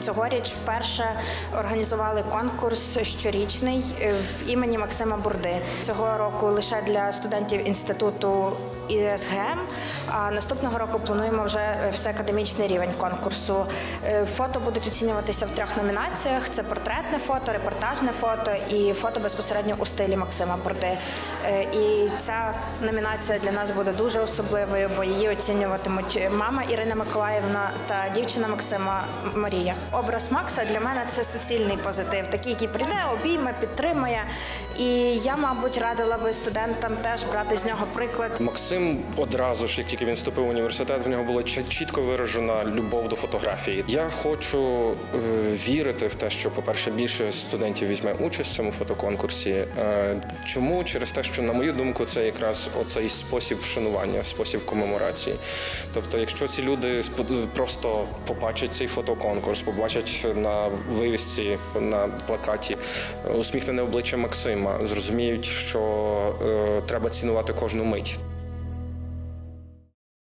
Цьогоріч вперше організували конкурс щорічний е, в імені Максима Бурди. Цього року лише для студентів інституту ІСГМ. А наступного року плануємо вже всеакадемічний рівень конкурсу. Е, Фото будуть оцінюватися в трьох номінаціях: це портретне фото, репортажне фото і фото безпосередньо у стилі Максима Бурди. Е, І ця номінація для нас буде дуже особливою, бо її оцінюватимуть мама Ірина Миколаївна та дівчина Максима Марія. Образ Макса для мене це суцільний позитив, такий, який прийде, обійме, підтримує. І я, мабуть, радила би студентам теж брати з нього приклад. Максим одразу ж, як тільки він вступив в університет, в нього була чітко виражена любов до фотографії. Я хочу е, вірити в те, що, по-перше, більше студентів візьме участь в цьому фотоконкурсі. Е, чому? Через те, що, на мою думку, це якраз оцей спосіб вшанування, спосіб комеморації. Тобто, якщо ці люди просто побачать цей фотоконкурс, побачать на вивісці, на плакаті усміхнене обличчя Максима, зрозуміють, що е, треба цінувати кожну мить.